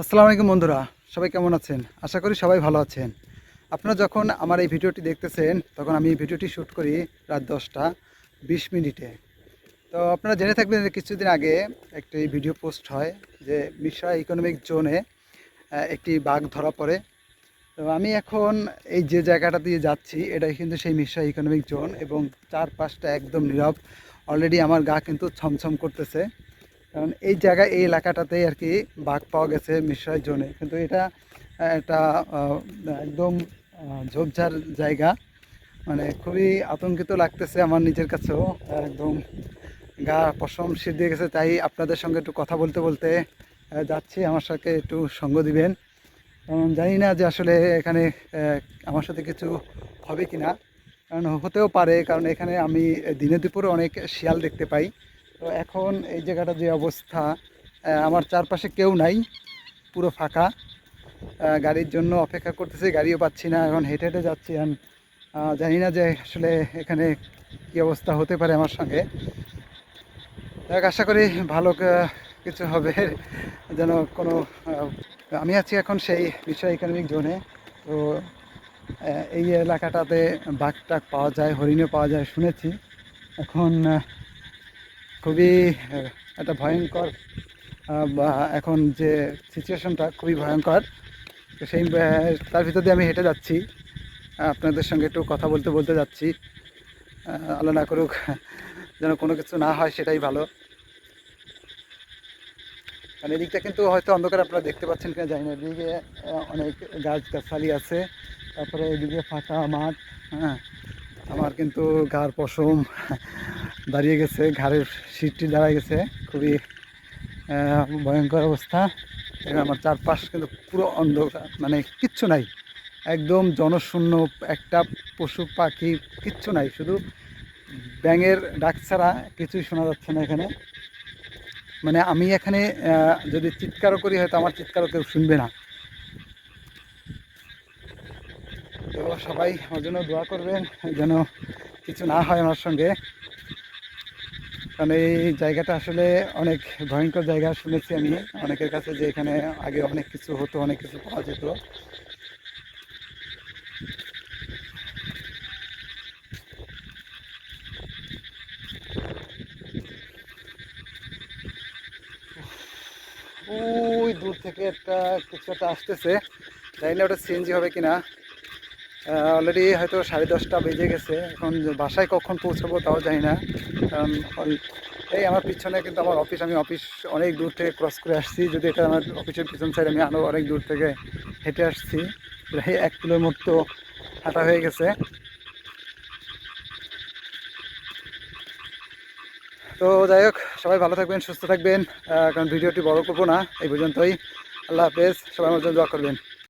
আসসালামু আলাইকুম বন্ধুরা, সবাই কেমন আছেন? আশা করি সবাই ভালো আছেন। আপনারা যখন আমার এই ভিডিওটি দেখতেছেন, তখন আমি এই ভিডিওটি শ্যুট করি রাত দশটা বিশ মিনিটে। তো আপনারা জেনে থাকবেন যে কিছুদিন আগে একটি ভিডিও পোস্ট হয় যে মিশা ইকোনমিক জোনে একটি বাঘ ধরা পড়ে। তো আমি এখন এই যে জায়গাটা দিয়ে যাচ্ছি, এটাই কিন্তু সেই মিশা ইকোনমিক জোন এবং চারপাশটা একদম নীরব। অলরেডি আমার গা কিন্তু ছমছম করতেছে। কারণ এই জায়গায়, এই এলাকাটাতেই আর কি বাঘ পাওয়া গেছে মিশ্রয় জোনে কিন্তু এটা একটা একদম ঝোপঝাড় জায়গা। মানে খুবই আতঙ্কিত লাগতেছে আমার নিজের কাছেও। একদম গা পশম সিদ্ধে গেছে। তাই আপনাদের সঙ্গে একটু কথা বলতে বলতে যাচ্ছি। আমার সাথে একটু সঙ্গ দিবেন। কারণ জানি না যে আসলে এখানে আমার সাথে কিছু হবে কি না কারণ হতেও পারে, কারণ এখানে আমি দিনে দুপুরে অনেক শিয়াল দেখতে পাই। তো এখন এই জায়গাটা যে অবস্থা আমার চারপাশে কেউ নাই, পুরো ফাঁকা। গাড়ির জন্য অপেক্ষা করতেছি, গাড়িও পাচ্ছি না, এখন হেঁটে হেঁটে যাচ্ছি। জানি না যে আসলে এখানে কী অবস্থা হতে পারে আমার সঙ্গে। যাক, আশা করি ভালো কিছু হবে। যেন কোনো আমি আছি এখন সেই বিষয় ইকোনমিক জোনে তো এই এলাকাটাতে বাঘ টাক পাওয়া যায়, হরিণও পাওয়া যায়, শুনেছি। এখন খুবই একটা ভয়ঙ্কর এখন যে সিচুয়েশনটা খুবই ভয়ঙ্কর। তো সেই তার ভিতর দিয়ে আমি হেঁটে যাচ্ছি। আপনাদের সঙ্গে একটু কথা বলতে বলতে যাচ্ছি। আল্লাহ না করুক, যেন কোনো কিছু না হয়, সেটাই ভালো। মানে এদিকটা কিন্তু হয়তো অন্ধকার আপনারা দেখতে পাচ্ছেন কিনা জানি না। এদিকে অনেক গাছ গাছালি আছে। তারপরে এদিকে ফাঁকা মাঠ হ্যাঁ। আমার কিন্তু গার পশম দাঁড়িয়ে গেছে, ঘাড়ের সিটটি দাঁড়ায় গেছে। খুবই ভয়ঙ্কর অবস্থা। আমার চারপাশ কিন্তু পুরো অন্ধকার মানে কিচ্ছু নাই। একদম জনশূন্য, একটা পশু পাখি, কিচ্ছু নাই। শুধু ব্যাঙের ডাক ছাড়া কিছুই শোনা যাচ্ছে না এখানে। মানে আমি এখানে যদি চিৎকারও করি, হয়তো আমার চিৎকারও কেউ শুনবে না। তো সবাই আমার জন্য দোয়া করবেন, যেন কিছু না হয় আমার সঙ্গে। কারণ এই জায়গাটা আসলে অনেক ভয়ঙ্কর জায়গা শুনেছি আমি। অনেকের কাছে যে এখানে আগে অনেক কিছু হতো, অনেক কিছু পাওয়া যেত। ওই দূর থেকে একটা কিছু একটা আসতেছে। জানি না ওটা সিএনজি হবে কিনা। অলরেডি হয়তো সাড়ে দশটা বেজে গেছে। এখন বাসায় কখন পৌঁছাবো তাও জানি না। কারণ এই আমার পিছনে কিন্তু আমার অফিস আমি অফিস অনেক দূর থেকে ক্রস করে আসছি। যদি এটা আমার অফিসের পিছন সাইড আমি আরও অনেক দূর থেকে হেঁটে আসছি। প্রায় এক কিলোর মতো হাঁটা হয়ে গেছে। তো যাই হোক, সবাই ভালো থাকবেন, সুস্থ থাকবেন। কারণ ভিডিওটি বড় করব না, এই পর্যন্তই। আল্লাহ হাফেজ, সবাই আমার জন্য দোয়া করবেন।